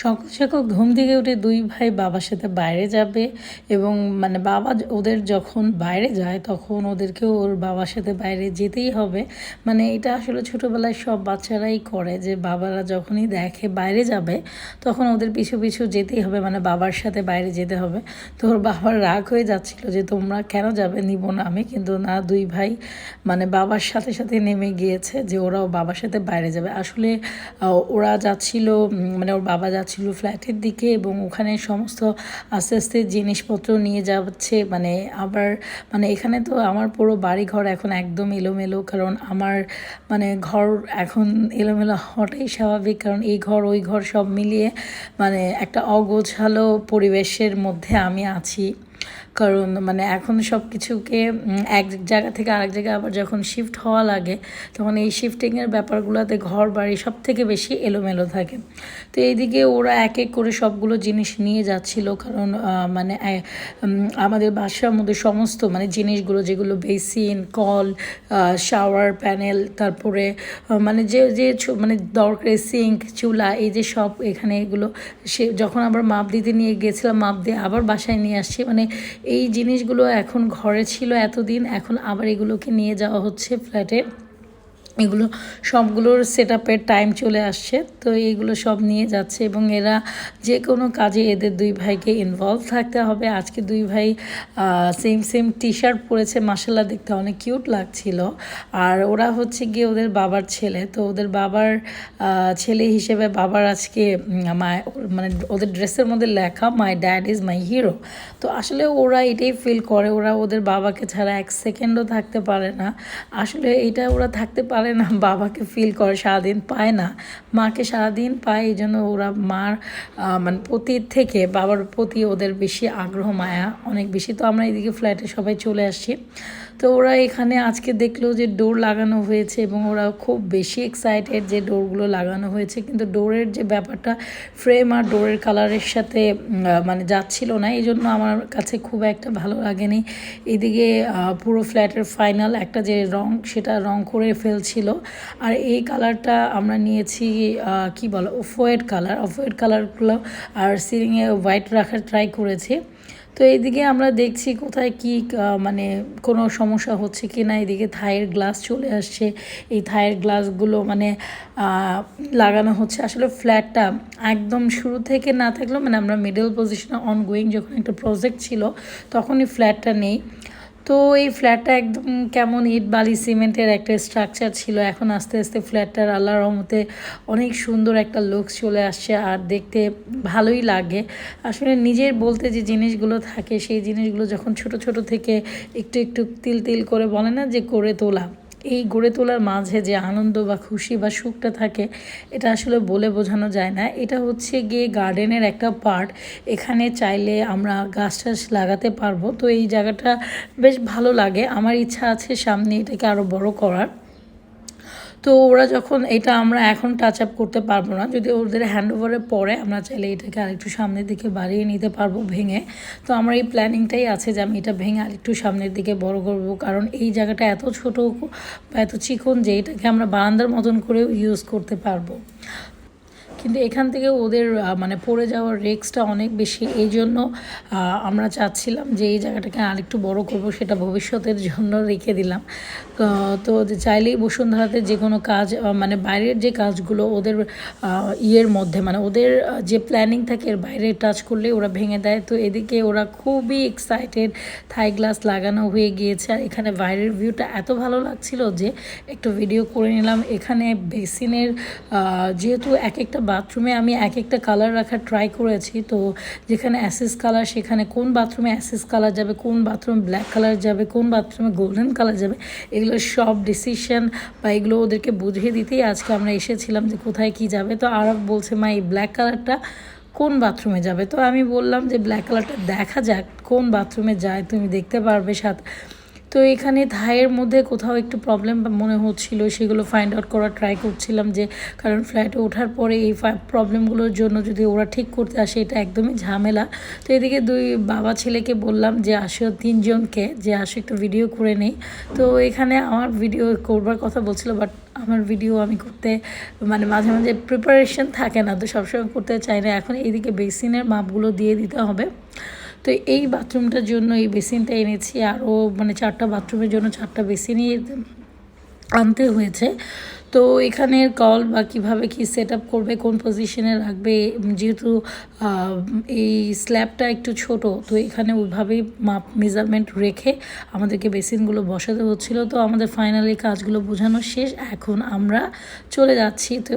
সকাল সকাল ঘুম থেকে উঠে দুই ভাই বাবার সাথে বাইরে যাবে এবং মানে বাবা ওদের যখন বাইরে যায়, তখন ওদেরকেও ওর বাবার সাথে বাইরে যেতেই হবে। মানে এটা আসলে ছোটোবেলায় সব বাচ্চারাই করে যে বাবারা যখনই দেখে বাইরে যাবে, তখন ওদের পিছু পিছু যেতেই হবে মানে বাবার সাথে বাইরে যেতে হবে। তো ওর বাবার রাগ হয়ে যাচ্ছিল যে, তোমরা কেন যাবে? নিব না আমি। কিন্তু না, দুই ভাই মানে বাবার সাথে সাথে নেমে গিয়েছে যে ওরাও বাবার সাথে বাইরে যাবে। আসলে ওরা যাচ্ছিল মানে ওর বাবা যাচ্ছিল ফ্ল্যাটের দিকে এবং ওখানে সমস্ত আস্তে আস্তে জিনিসপত্র নিয়ে যাচ্ছে। মানে আবার মানে এখানে তো আমার পুরো বাড়ি ঘর এখন একদম এলোমেলো, কারণ আমার মানে ঘর এখন এলোমেলো হওয়াটাই স্বাভাবিক, কারণ এই ঘর, ওই ঘর সব মিলিয়ে মানে একটা অগোছালো পরিবেশের মধ্যে আমি আছি। কারণ মানে এখন সব কিছুকে এক জায়গা থেকে আরেক জায়গায় আবার যখন শিফট হওয়া লাগে, তখন এই শিফটিংয়ের ব্যাপারগুলোতে ঘর বাড়ি সব থেকে বেশি এলোমেলো থাকে। তো এইদিকে ওরা এক এক করে সবগুলো জিনিস নিয়ে যাচ্ছিল, কারণ মানে আমাদের বাসার মধ্যে সমস্ত মানে জিনিসগুলো যেগুলো বেসিন, কল শাওয়ার প্যানেল তারপরে মানে যে যে মানে দরকারি সিঙ্ক চুলা, এই যে সব এখানে এগুলো, সে যখন আবার মাপ দিতে নিয়ে গেছিলাম, মাপ দিয়ে আবার বাসায় নিয়ে আসছি মানে এই জিনিসগুলো এখন ঘরে ছিল এতদিন এখন আবার এগুলোকে নিয়ে যাওয়া হচ্ছে ফ্ল্যাটে এগুলো সবগুলোর সেট আপের টাইম চলে আসছে। তো এইগুলো সব নিয়ে যাচ্ছে এবং এরা যে কোনো কাজে এদের দুই ভাইকে ইনভলভ থাকতে হবে। আজকে দুই ভাই সেম সেম টি শার্ট পরেছে। মাসাল্লাহ দেখতে অনেক কিউট লাগছিল। আর ওরা হচ্ছে গিয়ে ওদের বাবার ছেলে। তো ওদের বাবার ছেলে হিসেবে বাবার আজকে মায় মানে ওদের ড্রেসের মধ্যে লেখা my dad is my hero তো আসলে ওরা এটাই ফিল করে। ওরা ওদের বাবাকে ছাড়া এক সেকেন্ডও থাকতে পারে না। আসলে এটা ওরা থাকতে পারে না, বাবাকে ফিল করে, সারাদিন পায় না। মাকে সারাদিন পায়, এই জন্য ওরা মার মানে প্রতির থেকে বাবার প্রতি ওদের বেশি আগ্রহ, মায়া অনেক বেশি। তো আমরা এদিকে ফ্ল্যাটে সবাই চলে আসছি। তো ওরা এখানে আজকে দেখল যে ডোর লাগানো হয়েছে এবং ওরা খুব বেশি এক্সাইটেড যে ডোরগুলো লাগানো হয়েছে। কিন্তু ডোরের যে ব্যাপারটা ফ্রেম আর ডোরের কালারের সাথে মানে যাচ্ছিল না। এই জন্য আমার কাছে খুব একটা ভালো লাগেনি। এদিকে পুরো ফ্ল্যাটের ফাইনাল একটা যে রং, সেটা রং করে ফেলছিল আর এই কালারটা আমরা নিয়েছি কি বলো, অফোয়েড কালার। অফ অফোয়েড কালারগুলো আর সিলিংয়ে হোয়াইট রাখার ট্রাই করেছি। তো এইদিকে আমরা দেখছি কোথায় কি মানে কোনো সমস্যা হচ্ছে কি না এদিকে থায়ের গ্লাস চলে আসছে। এই থায়ের গ্লাসগুলো মানে লাগানো হচ্ছে। আসলে ফ্ল্যাটটা একদম শুরু থেকে না থাকলেও মানে আমরা মিডল পজিশনে অন গোয়িং যখন একটা প্রজেক্ট ছিল, তখনই ফ্ল্যাটটা নেই। তো এই ফ্ল্যাটটা একদম কেমন ইট বালি সিমেন্টের একটা স্ট্রাকচার ছিল। এখন আস্তে আস্তে ফ্ল্যাটটার আল্লাহ রহমতে অনেক সুন্দর একটা লুক চলে আসছে আর দেখতে ভালোই লাগে। আসলে নিজের বলতে যে জিনিসগুলো থাকে, সেই জিনিসগুলো যখন ছোট ছোট থেকে একটু একটু তিল তিল করে বলে না যে করে তোলা। এই গড়ে তোলার মাঝে যে আনন্দ বা খুশি বা সুখটা থাকে, এটা আসলে বলে বোঝানো যায় না। এটা হচ্ছে গিয়ে গার্ডেনের একটা পার্ট এখানে চাইলে আমরা গাছ টাছ লাগাতে পারব। তো এই জায়গাটা বেশ ভালো লাগে। আমার ইচ্ছা আছে সামনে এটাকে আরও বড় করার। তো ওরা যখন এটা আমরা এখন টাচ আপ করতে পারব না, যদি ওদের হ্যান্ড ওভারের পরে আমরা চাইলে এটাকে আরেকটু সামনের দিকে বাড়িয়ে নিতে পারব ভেঙে। তো আমার এই প্ল্যানিংটাই আছে যে আমি এটা ভেঙে আরেকটু সামনের দিকে বড় করব, কারণ এই জায়গাটা এত ছোট বা এত চিকন যে এটাকে আমরা বারান্দার মতন করেও ইউজ করতে পারব। কিন্তু এখান থেকে ওদের মানে পড়ে যাওয়ার রিস্কটা অনেক বেশি। এই জন্য আমরা চাচ্ছিলাম যে এই জায়গাটাকে আরেকটু বড় করব, সেটা ভবিষ্যতের জন্য রেখে দিলাম। তো চাইলেই বসুন্ধরাতে যে কোনো কাজ মানে বাইরের যে কাজগুলো ওদের ইয়ের মধ্যে মানে ওদের যে প্ল্যানিং থাকে, এর বাইরে টাচ করলে ওরা ভেঙে দেয়। তো এদিকে ওরা খুবই এক্সাইটেড থাই গ্লাস লাগানো হয়ে গিয়েছে। আর এখানে বাইরের ভিউটা এত ভালো লাগছিল যে, একটু ভিডিও করে নিলাম। এখানে বেসিনের যেহেতু এক একটা বাথরুমে আমি এক একটা কালার রাখার ট্রাই করেছি। তো যেখানে অ্যাসেস কালার সেখানে কোন বাথরুমে অ্যাসেস কালার যাবে, কোন বাথরুমে ব্ল্যাক কালার যাবে, কোন বাথরুমে গোল্ডেন কালার যাবে, এগুলো সব ডিসিশন বা এগুলো ওদেরকে বুঝিয়ে দিতেই আজকে আমরা এসেছিলাম যে কোথায় কি যাবে। তো আর বলছে, মা, এই ব্ল্যাক কালারটা কোন বাথরুমে যাবে? তো আমি বললাম যে ব্ল্যাক কালারটা দেখা যাক, কোন বাথরুমে যায়, তুমি দেখতে পারবে সাথে। তো এখানে থাইয়ের মধ্যে কোথাও একটু প্রবলেম মনে হচ্ছিল, সেগুলো ফাইন্ড আউট করার ট্রাই করছিলাম যে, কারণ ফ্ল্যাটে ওঠার পরে এই প্রবলেমগুলোর জন্য যদি ওরা ঠিক করতে আসে, এটা একদমই ঝামেলা। তো এদিকে দুই বাবা ছেলেকে বললাম যে, আসো তিনজনকে, যে আসো একটু ভিডিও করে নেই। তো এখানে আমার ভিডিও করবার কথা বলছিল বাট আমার ভিডিও আমি করতে মানে মাঝে মাঝে প্রিপারেশন থাকে না, তো সবসময় করতে চাই না। এখন এইদিকে বেসিনের মাপগুলো দিয়ে দিতে হবে। তো এই বাথরুমটার জন্য এই বেসিনটা এনেছি। আরও মানে চারটা বাথরুমের জন্য চারটা বেসিনই আনতে হয়েছে। তো এখানের কল বা কীভাবে কি সেট আপ করবে, কোন পজিশনে রাখবে, যেহেতু এই স্ল্যাবটা একটু ছোট, তো এখানে ওইভাবেই মাপ, মেজারমেন্ট রেখে আমাদেরকে বেসিনগুলো বসাতে হচ্ছিল। তো আমাদের ফাইনালি কাজগুলো বোঝানো শেষ। এখন আমরা চলে যাচ্ছি। তো